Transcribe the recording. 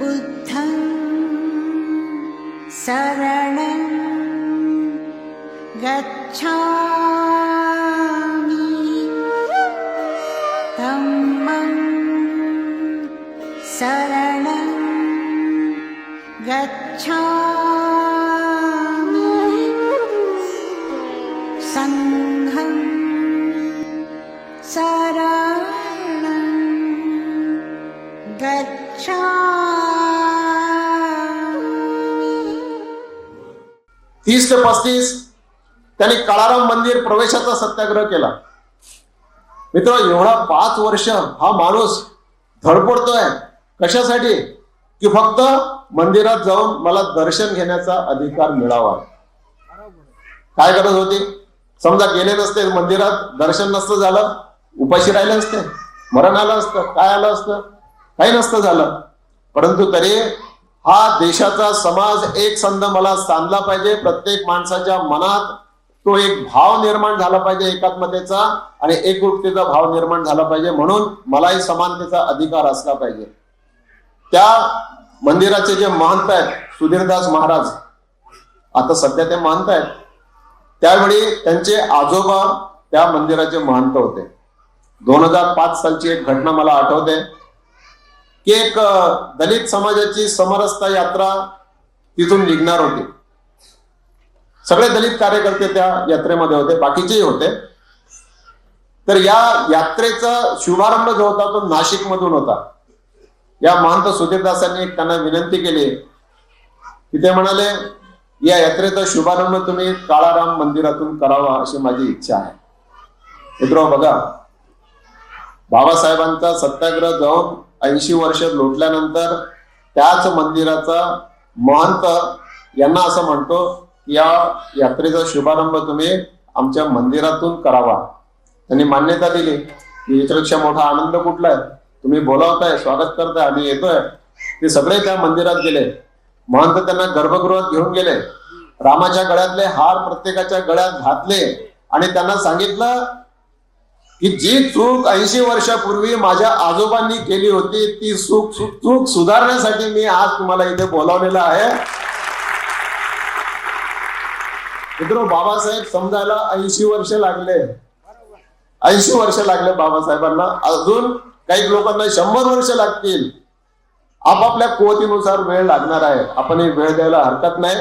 बुद्धं शरणं गच्छामि। धम्मं शरणं गच्छामि। सङ्घं शरणं गच्छामि तीस ते पस्तीस. त्यांनी काळाराम मंदिर प्रवेशाचा सत्याग्रह केला. मित्र एवढा पाच वर्ष हा माणूस धडपडतोय. कशासाठी? की फक्त मंदिरात जाऊन मला दर्शन घेण्याचा अधिकार मिळावा. काय गरज होती? समजा गेले नसते मंदिरात दर्शन नसतं झालं उपाशी राहिले असते मरण आलं असतं काय आलं असतं? काही नसतं झालं. परंतु तरी हा देशाचा समाज एक संध मला सांधला पाहिजे. प्रत्येक माणसाच्या मनात तो एक भाव निर्माण झाला पाहिजे एकात्मतेचा आणि एकरूपतेचा भाव निर्माण झाला पाहिजे म्हणून मलाही समानतेचा अधिकार असला पाहिजे. त्या मंदिराचे जे महंत आहेत सुधीरदास महाराज आता सध्या ते महंत आहेत त्यावेळी त्यांचे आजोबा त्या मंदिराचे महंत होते. दोन हजार पाच सालची एक घटना मला आठवते. की एक दलित समाजाची समरसता यात्रा तिथून निघणार होती. सगळे दलित कार्यकर्ते त्या यात्रेमध्ये होते बाकीचेही होते. तर या यात्रेचा शुभारंभ जो होता तो नाशिक मधून होता. या महंत सुधीरदासांनी त्यांना विनंती केली. की ते म्हणाले या यात्रेचा शुभारंभ तुम्ही काळाराम मंदिरातून करावा अशी माझी इच्छा आहे. मित्र बघा बाबासाहेबांचा सत्याग्रह जाऊन ऐंशी वर्ष लोटल्यानंतर त्याच मंदिराचा महंत यांना असं म्हणतो या यात्रेचा शुभारंभ तुम्ही आमच्या मंदिरातून करावा. त्यांनी मान्यता दिली की याच्यापेक्षा मोठा आनंद कुठला आहे? तुम्ही बोलावताय स्वागत करताय आम्ही येतोय. ते सगळे त्या मंदिरात गेले. महंत त्यांना गर्भगृहात घेऊन गेले. रामाच्या गळ्यातले हार प्रत्येकाच्या गळ्यात घातले आणि त्यांना सांगितलं की जी चूक ऐंशी वर्षापूर्वी माझ्या आजोबांनी केली होती ती चूक चूक सुधारण्यासाठी मी आज तुम्हाला इथे बोलावलेलं आहे. मित्र बाबासाहेब समजायला ऐंशी वर्ष लागले. ऐंशी वर्ष लागले बाबासाहेबांना. अजून काही लोकांना शंभर वर्ष लागतील. आपापल्या कुवतीनुसार वेळ लागणार आहे. आपण ही वेळ द्यायला हरकत नाही.